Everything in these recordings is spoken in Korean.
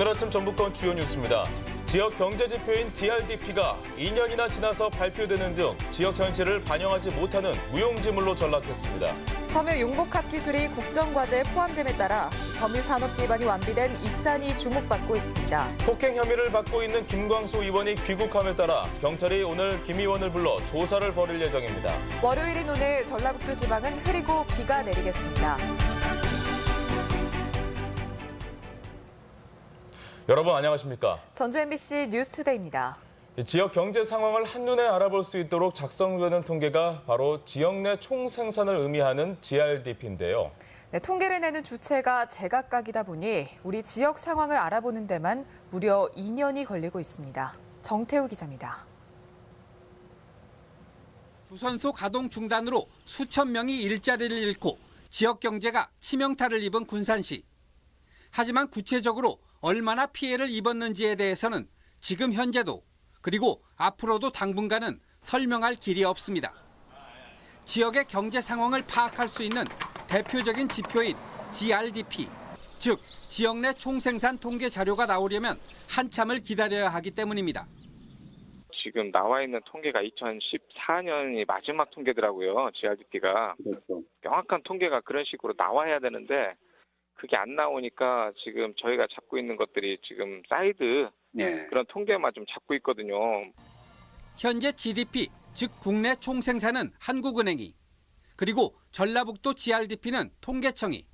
오늘 아침 전북권 주요 뉴스입니다. 지역 경제 지표인 GRDP가 2년이나 지나서 발표되는 등 지역 현실을 반영하지 못하는 무용지물로 전락했습니다. 섬유 용복합 기술이 국정과제에 포함됨에 따라 섬유 산업 기반이 완비된 익산이 주목받고 있습니다. 폭행 혐의를 받고 있는 김광수 의원이 귀국함에 따라 경찰이 오늘 김 의원을 불러 조사를 벌일 예정입니다. 월요일인 오늘 전라북도 지방은 흐리고 비가 내리겠습니다. 여러분 안녕하십니까? 전주 MBC 뉴스투데이입니다. 지역 경제 상황을 한눈에 알아볼 수 있도록 작성되는 통계가 바로 지역 내 총생산을 의미하는 GRDP인데요. 네, 통계를 내는 주체가 제각각이다 보니 우리 지역 상황을 알아보는 데만 무려 2년이 걸리고 있습니다. 정태우 기자입니다. 부선소 가동 중단으로 수천 명이 일자리를 잃고 지역 경제가 치명타를 입은 군산시. 하지만 구체적으로 얼마나 피해를 입었는지에 대해서는 지금 현재도 그리고 앞으로도 당분간은 설명할 길이 없습니다. 지역의 경제 상황을 파악할 수 있는 대표적인 지표인 GRDP, 즉 지역 내 총생산 통계 자료가 나오려면 한참을 기다려야 하기 때문입니다. 지금 나와 있는 통계가 2014년이 마지막 통계더라고요. GRDP가. 명확한 통계가 그런 식으로 나와야 되는데 그게 안 나오니까 지금 저희가 잡고 있는 것들이 지금 사이드 그런 통계만 좀 잡고 있거든요. 현재 GDP, 즉 국내 총생산은 한국은행이, 그리고 전라북도 GRDP는 통계청이,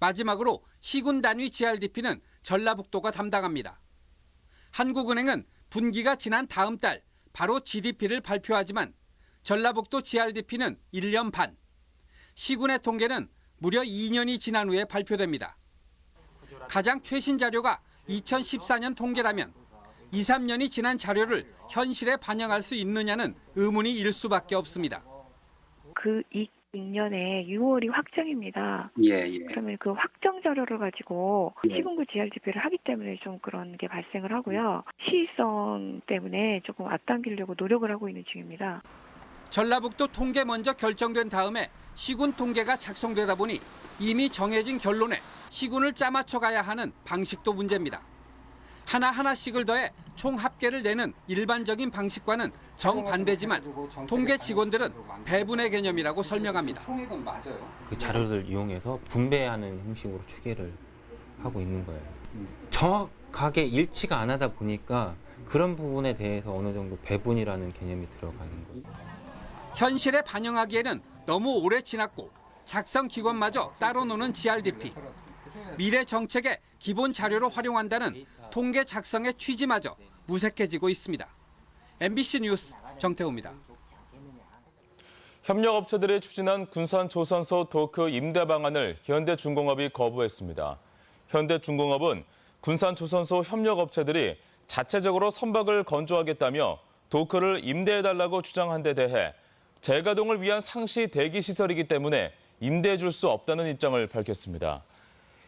마지막으로 시군 단위 GRDP는 전라북도가 담당합니다. 한국은행은 분기가 지난 다음 달 바로 GDP를 발표하지만 전라북도 GRDP는 1년 반, 시군의 통계는 무려 2년이 지난 후에 발표됩니다. 가장 최신 자료가 2014년 통계라면 2, 3년이 지난 자료를 현실에 반영할 수 있느냐는 의문이 일 수밖에 없습니다. 그 2000년에 6월이 확정입니다. 예, 예. 그러면 그 확정 자료를 가지고 예. 시군구 GRDP를 하기 때문에 좀 그런 게 발생을 하고요. 시의성 때문에 조금 앞당기려고 노력을 하고 있는 중입니다. 전라북도 통계 먼저 결정된 다음에 시군 통계가 작성되다 보니 이미 정해진 결론에 시군을 짜맞춰 가야 하는 방식도 문제입니다. 하나하나씩을 더해 총 합계를 내는 일반적인 방식과는 정반대지만 통계 직원들은 배분의 개념이라고 설명합니다. 그 자료를 이용해서 분배하는 형식으로 추계를 하고 있는 거예요. 정확하게 일치가 안 하다 보니까 그런 부분에 대해서 어느 정도 배분이라는 개념이 들어가는 거예요. 현실에 반영하기에는 너무 오래 지났고 작성 기관마저 따로 노는 GRDP. 미래 정책의 기본 자료로 활용한다는 통계 작성의 취지마저 무색해지고 있습니다. MBC 뉴스 정태우입니다. 협력업체들이 추진한 군산조선소 도크 임대 방안을 현대중공업이 거부했습니다. 현대중공업은 군산조선소 협력업체들이 자체적으로 선박을 건조하겠다며 도크를 임대해달라고 주장한 데 대해 재가동을 위한 상시 대기 시설이기 때문에 임대해 줄 수 없다는 입장을 밝혔습니다.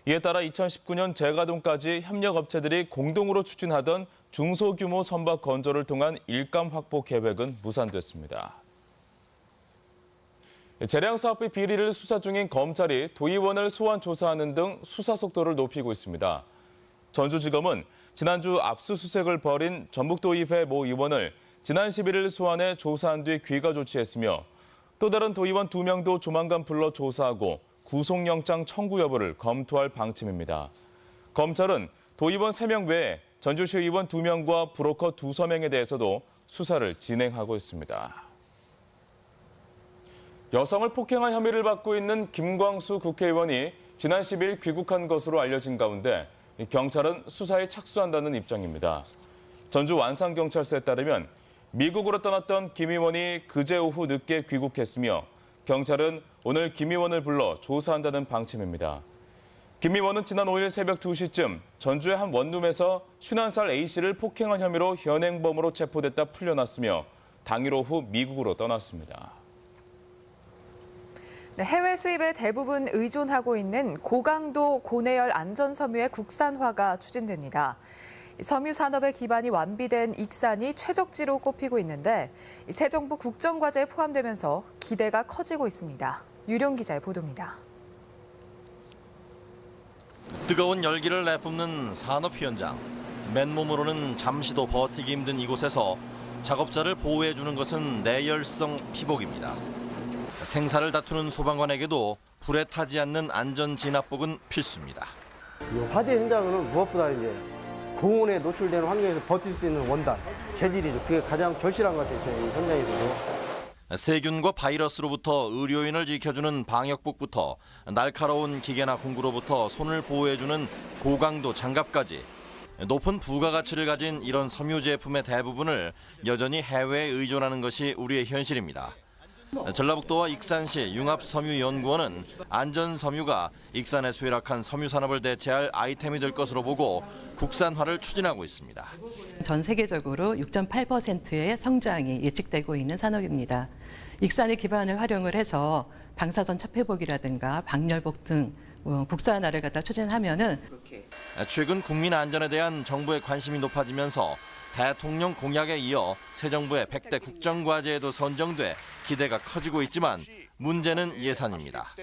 이에 따라 2019년 재가동까지 협력 업체들이 공동으로 추진하던 중소규모 선박 건조를 통한 일감 확보 계획은 무산됐습니다. 재량 사업비 비리를 수사 중인 검찰이 도의원을 소환 조사하는 등 수사 속도를 높이고 있습니다. 전주지검은 지난주 압수수색을 벌인 전북도의회 모 의원을 지난 11일 소환해 조사한 뒤 귀가 조치했으며 또 다른 도의원 2명도 조만간 불러 조사하고 구속영장 청구 여부를 검토할 방침입니다. 검찰은 도의원 3명 외에 전주시 의원 2명과 브로커 2서명에 대해서도 수사를 진행하고 있습니다. 여성을 폭행한 혐의를 받고 있는 김광수 국회의원이 지난 10일 귀국한 것으로 알려진 가운데 경찰은 수사에 착수한다는 입장입니다. 전주 완산경찰서에 따르면 미국으로 떠났던 김 의원이 그제 오후 늦게 귀국했으며 경찰은 오늘 김 의원을 불러 조사한다는 방침입니다. 김 의원은 지난 5일 새벽 2시쯤 전주의 한 원룸에서 51살 A씨를 폭행한 혐의로 현행범으로 체포됐다 풀려났으며 당일 오후 미국으로 떠났습니다. 네, 해외 수입에 대부분 의존하고 있는 고강도 고내열 안전섬유의 국산화가 추진됩니다. 섬유 산업의 기반이 완비된 익산이 최적지로 꼽히고 있는데 새 정부 국정 과제에 포함되면서 기대가 커지고 있습니다. 유령 기자의 보도입니다. 뜨거운 열기를 내뿜는 산업 현장. 맨몸으로는 잠시도 버티기 힘든 이곳에서 작업자를 보호해 주는 것은 내열성 피복입니다. 생사를 다투는 소방관에게도 불에 타지 않는 안전 진압복은 필수입니다. 이 화재 현장은 무엇보다 이제 고온에 노출되는 환경에서 버틸 수 있는 원단, 재질이죠. 그게 가장 절실한 것 같아요. 저희 현장에서도. 세균과 바이러스로부터 의료인을 지켜주는 방역복부터 날카로운 기계나 공구로부터 손을 보호해주는 고강도 장갑까지 높은 부가가치를 가진 이런 섬유 제품의 대부분을 여전히 해외에 의존하는 것이 우리의 현실입니다. 전라북도와 익산시 융합섬유연구원은 안전섬유가 익산의 쇠락한 섬유 산업을 대체할 아이템이 될 것으로 보고 국산화를 추진하고 있습니다. 전 세계적으로 6.8%의 성장이 예측되고 있는 산업입니다. 익산의 기반을 활용을 해서 방사선 차폐복이라든가 방열복 등 어, 국산화를 갖다 추진하면은 최근 국민 안전에 대한 정부의 관심이 높아지면서 대통령 공약에 이어 새 정부의 100대 국정과제에도 선정돼 기대가 커지고 있지만 문제는 예산입니다.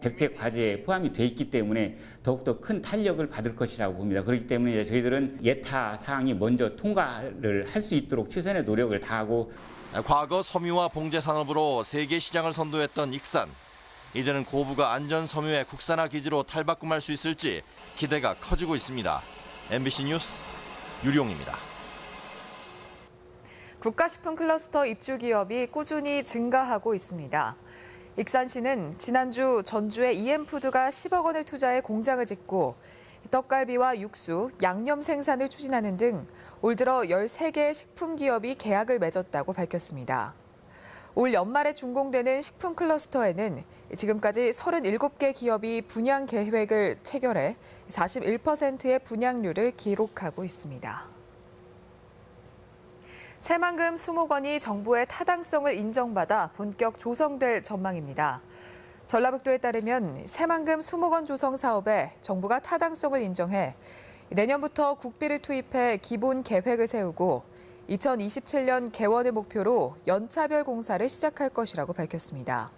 100대 과제에 포함이 돼 있기 때문에 더욱더 큰 탄력을 받을 것이라고 봅니다. 그렇기 때문에 저희들은 예타 사항이 먼저 통과를 할 수 있도록 최선의 노력을 다하고 과거 섬유와 봉제 산업으로 세계 시장을 선도했던 익산. 이제는 고부가 안전 섬유의 국산화 기지로 탈바꿈할 수 있을지 기대가 커지고 있습니다. MBC 뉴스 유룡입니다. 국가식품 클러스터 입주 기업이 꾸준히 증가하고 있습니다. 익산시는 지난주 전주에 EM푸드가 10억 원을 투자해 공장을 짓고 떡갈비와 육수, 양념 생산을 추진하는 등 올 들어 13개의 식품 기업이 계약을 맺었다고 밝혔습니다. 올 연말에 준공되는 식품 클러스터에는 지금까지 37개 기업이 분양 계획을 체결해 41%의 분양률을 기록하고 있습니다. 새만금 수목원이 정부의 타당성을 인정받아 본격 조성될 전망입니다. 전라북도에 따르면 새만금 수목원 조성 사업에 정부가 타당성을 인정해 내년부터 국비를 투입해 기본 계획을 세우고 2027년 개원을 목표로 연차별 공사를 시작할 것이라고 밝혔습니다.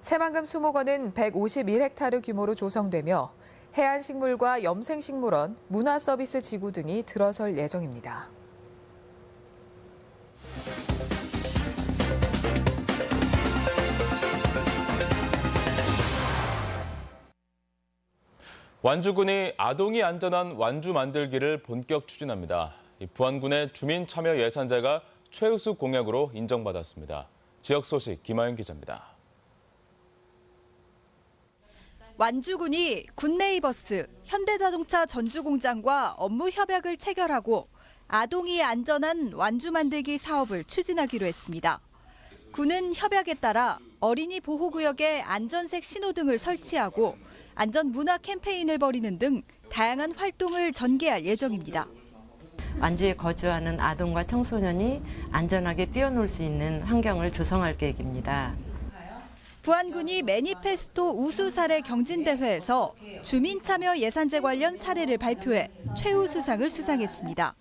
새만금 수목원은 151헥타르 규모로 조성되며 해안식물과 염생식물원, 문화서비스 지구 등이 들어설 예정입니다. 완주군이 아동이 안전한 완주 만들기를 본격 추진합니다. 이 부안군의 주민 참여 예산제가 최우수 공약으로 인정받았습니다. 지역 소식 김하연 기자입니다. 완주군이 굿네이버스, 현대자동차 전주공장과 업무 협약을 체결하고 아동이 안전한 완주 만들기 사업을 추진하기로 했습니다. 군은 협약에 따라 어린이 보호구역에 안전색 신호등을 설치하고 안전 문화 캠페인을 벌이는 등 다양한 활동을 전개할 예정입니다. 완주에 거주하는 아동과 청소년이 안전하게 뛰어놀 수 있는 환경을 조성할 계획입니다. 부안군이 매니페스토 우수 사례 경진대회에서 주민 참여 예산제 관련 사례를 발표해 최우수상을 수상했습니다.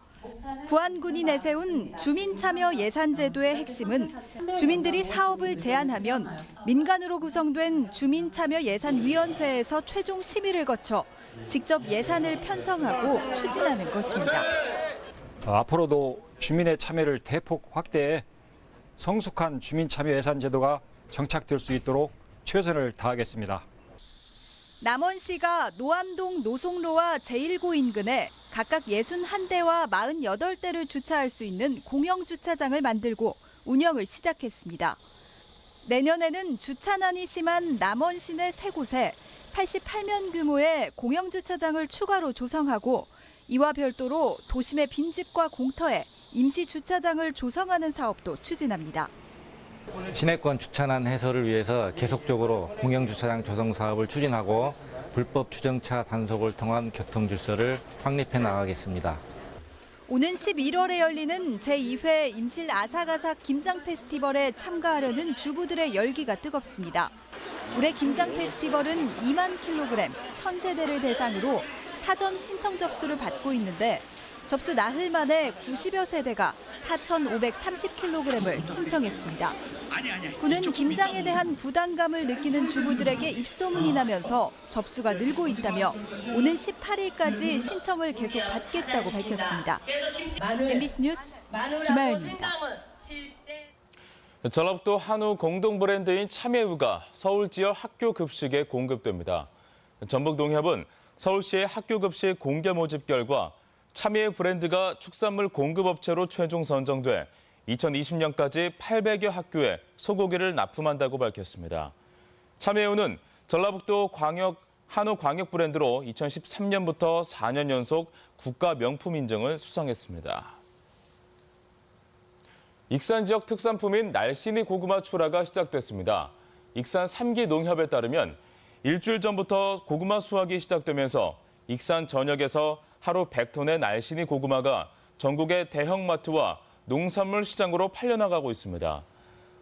부안군이 내세운 주민 참여 예산 제도의 핵심은 주민들이 사업을 제안하면 민간으로 구성된 주민 참여 예산위원회에서 최종 심의를 거쳐 직접 예산을 편성하고 추진하는 것입니다. 앞으로도 주민의 참여를 대폭 확대해 성숙한 주민 참여 예산 제도가 정착될 수 있도록 최선을 다하겠습니다. 남원시가 노암동 노송로와 제1고 인근에 각각 61대와 48대를 주차할 수 있는 공영 주차장을 만들고 운영을 시작했습니다. 내년에는 주차난이 심한 남원 시내 세 곳에 88면 규모의 공영 주차장을 추가로 조성하고 이와 별도로 도심의 빈집과 공터에 임시 주차장을 조성하는 사업도 추진합니다. 시내권 주차난 해소를 위해서 계속적으로 공영주차장 조성 사업을 추진하고 불법 주정차 단속을 통한 교통 질서를 확립해 나가겠습니다. 오는 11월에 열리는 제2회 임실 아삭아삭 김장 페스티벌에 참가하려는 주부들의 열기가 뜨겁습니다. 올해 김장 페스티벌은 2만 킬로그램 1000세대를 대상으로 사전 신청 접수를 받고 있는데 접수 나흘 만에 90여 세대가 4,530kg을 신청했습니다. 군은 김장에 대한 부담감을 느끼는 주부들에게 입소문이 나면서 접수가 늘고 있다며 오는 18일까지 신청을 계속 받겠다고 밝혔습니다. MBC 뉴스 김아연입니다. 전라북도 한우 공동 브랜드인 참외우가 서울 지역 학교 급식에 공급됩니다. 전북 농협은 서울시의 학교 급식 공개 모집 결과 참외 브랜드가 축산물 공급업체로 최종 선정돼 2020년까지 800여 학교에 소고기를 납품한다고 밝혔습니다. 참외우는 전라북도 광역 한우 광역 브랜드로 2013년부터 4년 연속 국가 명품 인증을 수상했습니다. 익산 지역 특산품인 날씬이 고구마 출하가 시작됐습니다. 익산 3기 농협에 따르면 일주일 전부터 고구마 수확이 시작되면서 익산 전역에서 하루 100톤의 날씬이 고구마가 전국의 대형마트와 농산물 시장으로 팔려나가고 있습니다.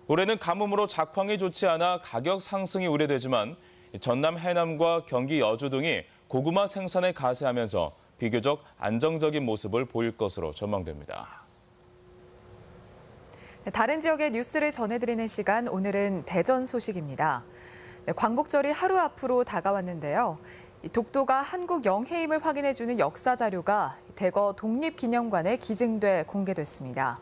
올해는 가뭄으로 작황이 좋지 않아 가격 상승이 우려되지만 전남 해남과 경기 여주 등이 고구마 생산에 가세하면서 비교적 안정적인 모습을 보일 것으로 전망됩니다. 네, 다른 지역의 뉴스를 전해드리는 시간 오늘은 대전 소식입니다. 네, 광복절이 하루 앞으로 다가왔는데요. 이 독도가 한국 영해임을 확인해주는 역사 자료가 대거 독립기념관에 기증돼 공개됐습니다.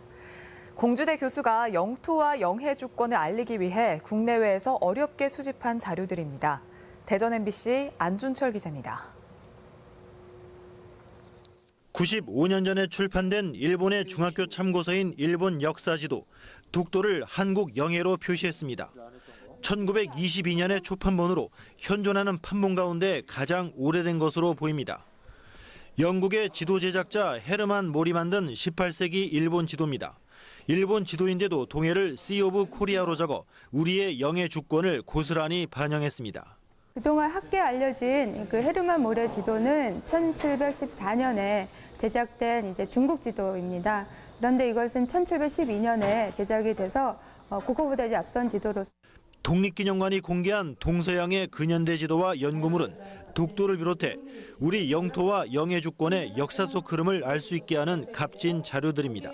공주대 교수가 영토와 영해 주권을 알리기 위해 국내외에서 어렵게 수집한 자료들입니다. 대전 MBC 안준철 기자입니다. 95년 전에 출판된 일본의 중학교 참고서인 일본 역사지도 독도를 한국 영해로 표시했습니다. 1922년의 초판본으로 현존하는 판본 가운데 가장 오래된 것으로 보입니다. 영국의 지도 제작자 헤르만 몰이 만든 18세기 일본 지도입니다. 일본 지도인데도 동해를 Sea of Korea로 적어 우리의 영해 주권을 고스란히 반영했습니다. 그동안 학계에 알려진 그 헤르만 모레 지도는 1714년에 제작된 이제 중국 지도입니다. 그런데 이것은 1712년에 제작이 돼서 어, 그거보다 이제 앞선 지도로 독립기념관이 공개한 동서양의 근현대 지도와 연구물은 독도를 비롯해 우리 영토와 영해 주권의 역사 속 흐름을 알 수 있게 하는 값진 자료들입니다.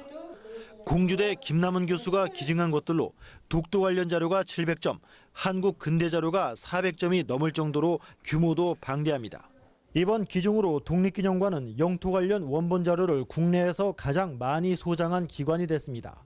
공주대 김남은 교수가 기증한 것들로 독도 관련 자료가 700점, 한국 근대 자료가 400점이 넘을 정도로 규모도 방대합니다. 이번 기증으로 독립기념관은 영토 관련 원본 자료를 국내에서 가장 많이 소장한 기관이 됐습니다.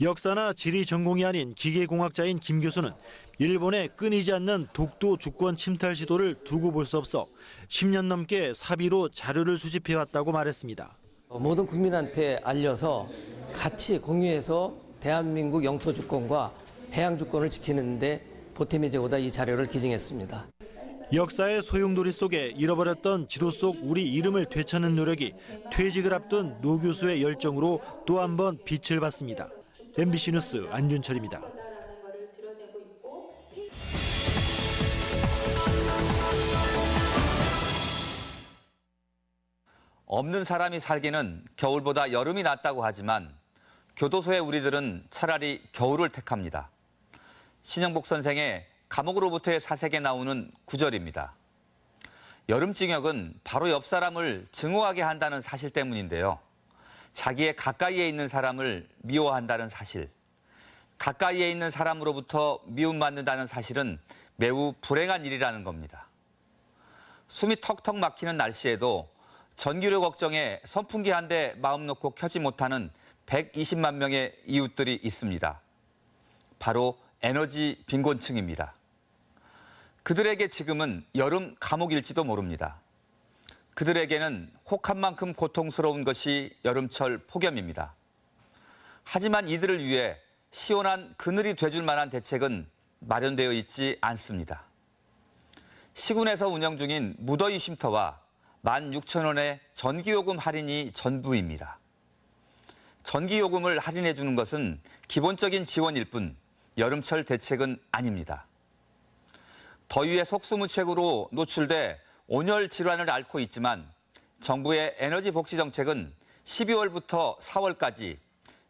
역사나 지리 전공이 아닌 기계공학자인 김 교수는 일본의 끊이지 않는 독도 주권 침탈 시도를 두고 볼 수 없어 10년 넘게 사비로 자료를 수집해 왔다고 말했습니다. 모든 국민한테 알려서 같이 공유해서 대한민국 영토 주권과 해양 주권을 지키는데 보탬이 되고다 이 자료를 기증했습니다. 역사의 소용돌이 속에 잃어버렸던 지도 속 우리 이름을 되찾는 노력이 퇴직을 앞둔 노 교수의 열정으로 또 한 번 빛을 발습니다. MBC 뉴스 안준철입니다. 없는 사람이 살기는 겨울보다 여름이 낫다고 하지만 교도소의 우리들은 차라리 겨울을 택합니다. 신영복 선생의 감옥으로부터의 사색에 나오는 구절입니다. 여름 징역은 바로 옆 사람을 증오하게 한다는 사실 때문인데요. 자기의 가까이에 있는 사람을 미워한다는 사실, 가까이에 있는 사람으로부터 미움받는다는 사실은 매우 불행한 일이라는 겁니다. 숨이 턱턱 막히는 날씨에도 전기료 걱정에 선풍기 한 대 마음 놓고 켜지 못하는 120만 명의 이웃들이 있습니다. 바로 에너지 빈곤층입니다. 그들에게 지금은 여름 감옥일지도 모릅니다. 그들에게는 혹한 만큼 고통스러운 것이 여름철 폭염입니다. 하지만 이들을 위해 시원한 그늘이 돼줄 만한 대책은 마련되어 있지 않습니다. 시군에서 운영 중인 무더위 쉼터와 16,000원의 전기요금 할인이 전부입니다. 전기요금을 할인해 주는 것은 기본적인 지원일 뿐 여름철 대책은 아닙니다. 더위의 속수무책으로 노출돼 온열 질환을 앓고 있지만 정부의 에너지 복지 정책은 12월부터 4월까지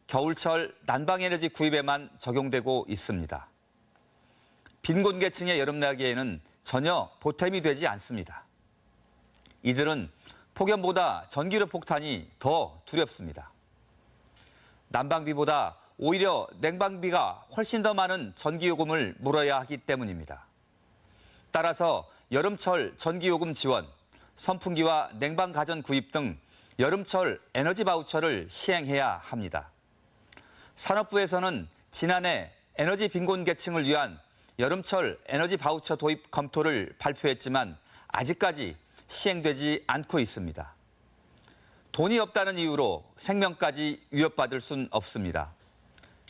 겨울철 난방 에너지 구입에만 적용되고 있습니다. 빈곤계층의 여름나기에는 전혀 보탬이 되지 않습니다. 이들은 폭염보다 전기료 폭탄이 더 두렵습니다. 난방비보다 오히려 냉방비가 훨씬 더 많은 전기요금을 물어야 하기 때문입니다. 따라서 여름철 전기요금 지원, 선풍기와 냉방 가전 구입 등 여름철 에너지 바우처를 시행해야 합니다. 산업부에서는 지난해 에너지 빈곤 계층을 위한 여름철 에너지 바우처 도입 검토를 발표했지만 아직까지 시행되지 않고 있습니다. 돈이 없다는 이유로 생명까지 위협받을 순 없습니다.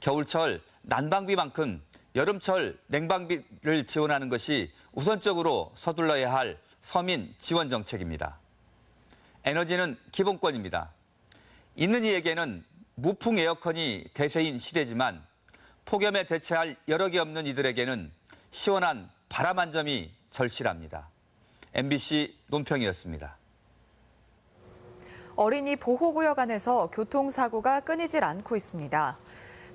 겨울철 난방비만큼 여름철 냉방비를 지원하는 것이 우선적으로 서둘러야 할 서민 지원 정책입니다. 에너지는 기본권입니다. 있는 이에게는 무풍 에어컨이 대세인 시대지만 폭염에 대체할 여력이 없는 이들에게는 시원한 바람 한 점이 절실합니다. MBC 논평이었습니다. 어린이 보호구역 안에서 교통사고가 끊이질 않고 있습니다.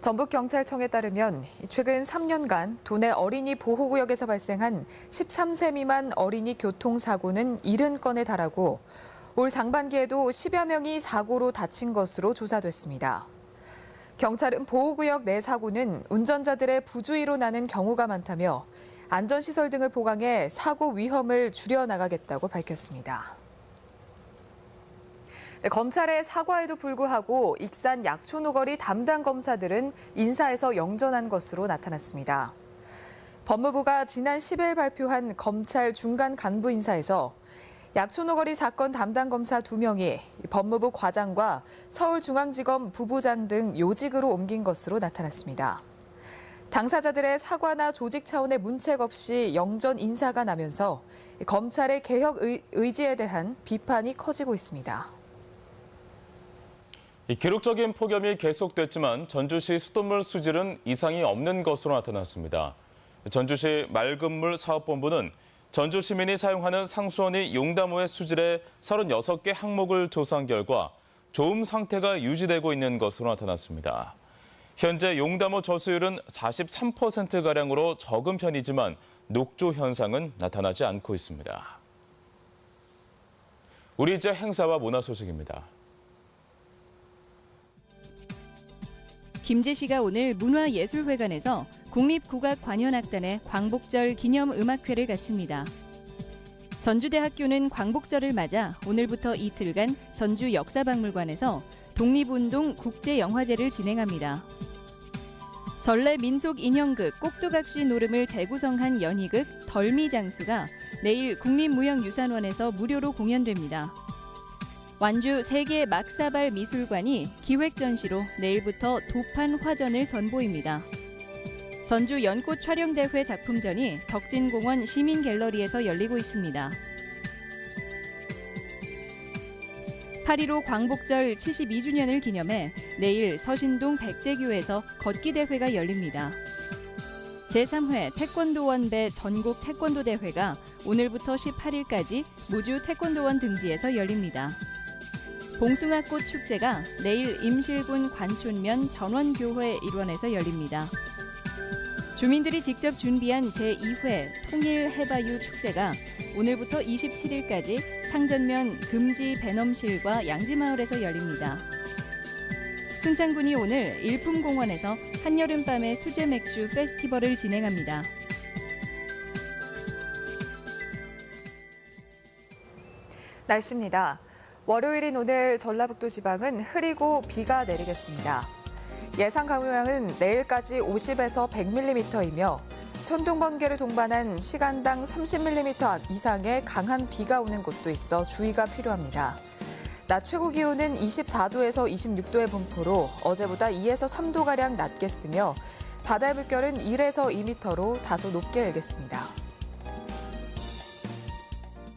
전북경찰청에 따르면 최근 3년간 도내 어린이 보호구역에서 발생한 13세 미만 어린이 교통사고는 70건에 달하고 올 상반기에도 10여 명이 사고로 다친 것으로 조사됐습니다. 경찰은 보호구역 내 사고는 운전자들의 부주의로 나는 경우가 많다며 안전시설 등을 보강해 사고 위험을 줄여나가겠다고 밝혔습니다. 네, 검찰의 사과에도 불구하고 익산 약초노거리 담당 검사들은 인사에서 영전한 것으로 나타났습니다. 법무부가 지난 10일 발표한 검찰 중간 간부 인사에서 약초노거리 사건 담당 검사 2명이 법무부 과장과 서울중앙지검 부부장 등 요직으로 옮긴 것으로 나타났습니다. 당사자들의 사과나 조직 차원의 문책 없이 영전 인사가 나면서 검찰의 개혁 의지에 대한 비판이 커지고 있습니다. 기록적인 폭염이 계속됐지만 전주시 수돗물 수질은 이상이 없는 것으로 나타났습니다. 전주시 맑은물 사업본부는 전주 시민이 사용하는 상수원이 용담호의 수질의 36개 항목을 조사한 결과 좋음 상태가 유지되고 있는 것으로 나타났습니다. 현재 용담호 저수율은 43%가량으로 적은 편이지만 녹조 현상은 나타나지 않고 있습니다. 우리 이제 행사와 문화 소식입니다. 김재시가 오늘 문화예술회관에서 국립국악관현악단의 광복절 기념 음악회를 갖습니다. 전주대학교는 광복절을 맞아 오늘부터 이틀간 전주 역사박물관에서 독립운동 국제영화제를 진행합니다. 전래 민속 인형극 꼭두각시 노름을 재구성한 연희극 덜미장수가 내일 국립무형유산원에서 무료로 공연됩니다. 완주 세계 막사발 미술관이 기획 전시로 내일부터 도판 화전을 선보입니다. 전주 연꽃 촬영대회 작품전이 덕진공원 시민갤러리에서 열리고 있습니다. 8.15 광복절 72주년을 기념해 내일 서신동 백제교에서 걷기 대회가 열립니다. 제3회 태권도원배 전국 태권도 대회가 오늘부터 18일까지 무주 태권도원 등지에서 열립니다. 봉숭아꽃 축제가 내일 임실군 관촌면 전원교회 일원에서 열립니다. 주민들이 직접 준비한 제2회 통일 해바유 축제가 오늘부터 27일까지 상전면 금지 배넘실과 양지마을에서 열립니다. 순창군이 오늘 일품공원에서 한여름밤의 수제 맥주 페스티벌을 진행합니다. 날씨입니다. 월요일인 오늘 전라북도 지방은 흐리고 비가 내리겠습니다. 예상 강우량은 내일까지 50에서 100mm이며 천둥 번개를 동반한 시간당 30mm 이상의 강한 비가 오는 곳도 있어 주의가 필요합니다. 낮 최고 기온은 24도에서 26도의 분포로 어제보다 2에서 3도가량 낮겠으며 바다의 물결은 1에서 2m로 다소 높게 일겠습니다.